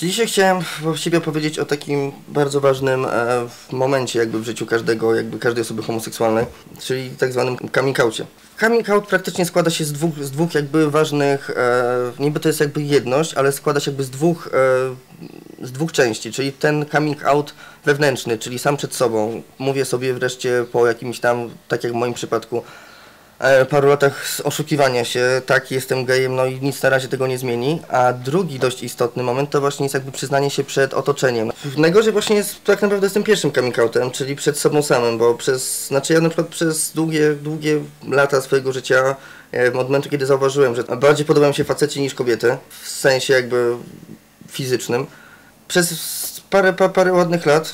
Dzisiaj chciałem właściwie powiedzieć o takim bardzo ważnym e, momencie jakby w życiu każdego, jakby każdej osoby homoseksualnej, czyli tak zwanym coming outie. Coming out praktycznie składa się z dwóch, z dwóch jakby ważnych, e, niby to jest jakby jedność, ale składa się jakby z dwóch, e, z dwóch części, czyli ten coming out wewnętrzny, czyli sam przed sobą. Mówię sobie wreszcie po jakimś tam, tak jak w moim przypadku, paru latach oszukiwania się, tak, jestem gejem, no i nic na razie tego nie zmieni. A drugi dość istotny moment to właśnie jest jakby przyznanie się przed otoczeniem. Najgorzej właśnie jest tak naprawdę z tym pierwszym coming outem, czyli przed sobą samym, bo przez, znaczy ja na przykład przez długie, długie lata swojego życia, e, od momentu kiedy zauważyłem, że bardziej podobają się faceci niż kobiety, w sensie jakby fizycznym, przez parę, pa, parę ładnych lat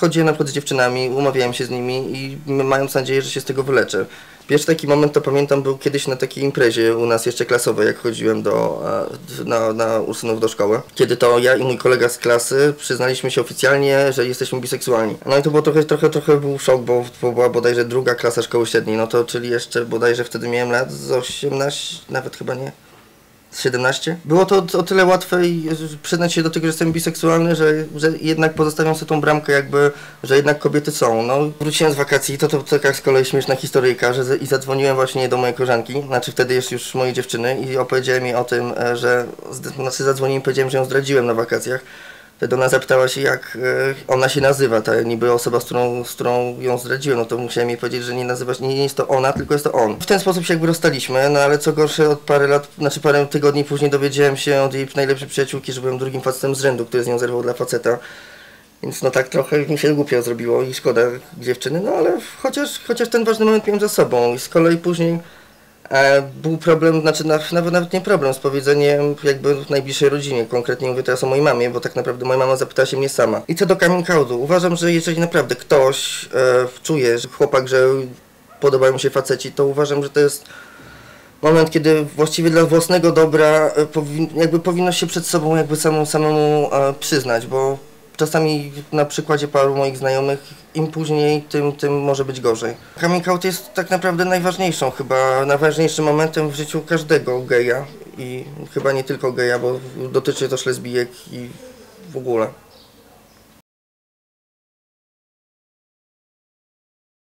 chodziłem na przykład z dziewczynami, umawiałem się z nimi i mając nadzieję, że się z tego wyleczę. Pierwszy taki moment to pamiętam był kiedyś na takiej imprezie u nas jeszcze klasowej, jak chodziłem do, e, na, na Ursynów do szkoły. Kiedy to ja i mój kolega z klasy przyznaliśmy się oficjalnie, że jesteśmy biseksualni. No i to było trochę, trochę, trochę był szok, bo to była bodajże druga klasa szkoły średniej, no to czyli jeszcze bodajże wtedy miałem lat z 18, nawet chyba nie. Z 17? Było to o tyle łatwe i przyznać się do tego, że jestem biseksualny, że, że jednak pozostawiam sobie tą bramkę jakby, że jednak kobiety są. No, wróciłem z wakacji, to, to taka z kolei śmieszna historyjka, że i zadzwoniłem właśnie do mojej koleżanki, znaczy wtedy jest już mojej dziewczyny i opowiedziałem jej o tym, e, że, znaczy zadzwoniłem i powiedziałem, że ją zdradziłem na wakacjach. Wtedy ona zapytała się, jak e, ona się nazywa, ta niby osoba, z którą, z którą ją zdradziłem, no to musiałem jej powiedzieć, że nie nazywa się, nie, jest to ona, tylko jest to on. W ten sposób się jakby rozstaliśmy, no ale co gorsze, od parę lat, znaczy parę tygodni później dowiedziałem się od jej najlepszej przyjaciółki, że byłem drugim facetem z rzędu, który z nią zerwał dla faceta. Więc no tak trochę mi się głupio zrobiło i szkoda dziewczyny, no ale chociaż, chociaż ten ważny moment miałem za sobą i z kolei później był problem, znaczy na, nawet, nawet nie problem z powiedzeniem jakby w najbliższej rodzinie, konkretnie mówię teraz o mojej mamie, bo tak naprawdę moja mama zapytała się mnie sama. I co do coming outu, uważam, że jeżeli naprawdę ktoś e, czuje, że chłopak, że podobają się faceci, to uważam, że to jest moment, kiedy właściwie dla własnego dobra e, jakby powinno się przed sobą jakby samemu, samemu e, przyznać, bo czasami na przykładzie paru moich znajomych im później, tym, tym może być gorzej. Coming out jest tak naprawdę najważniejszą chyba, najważniejszym momentem w życiu każdego geja i chyba nie tylko geja, bo dotyczy też lesbijek i w ogóle.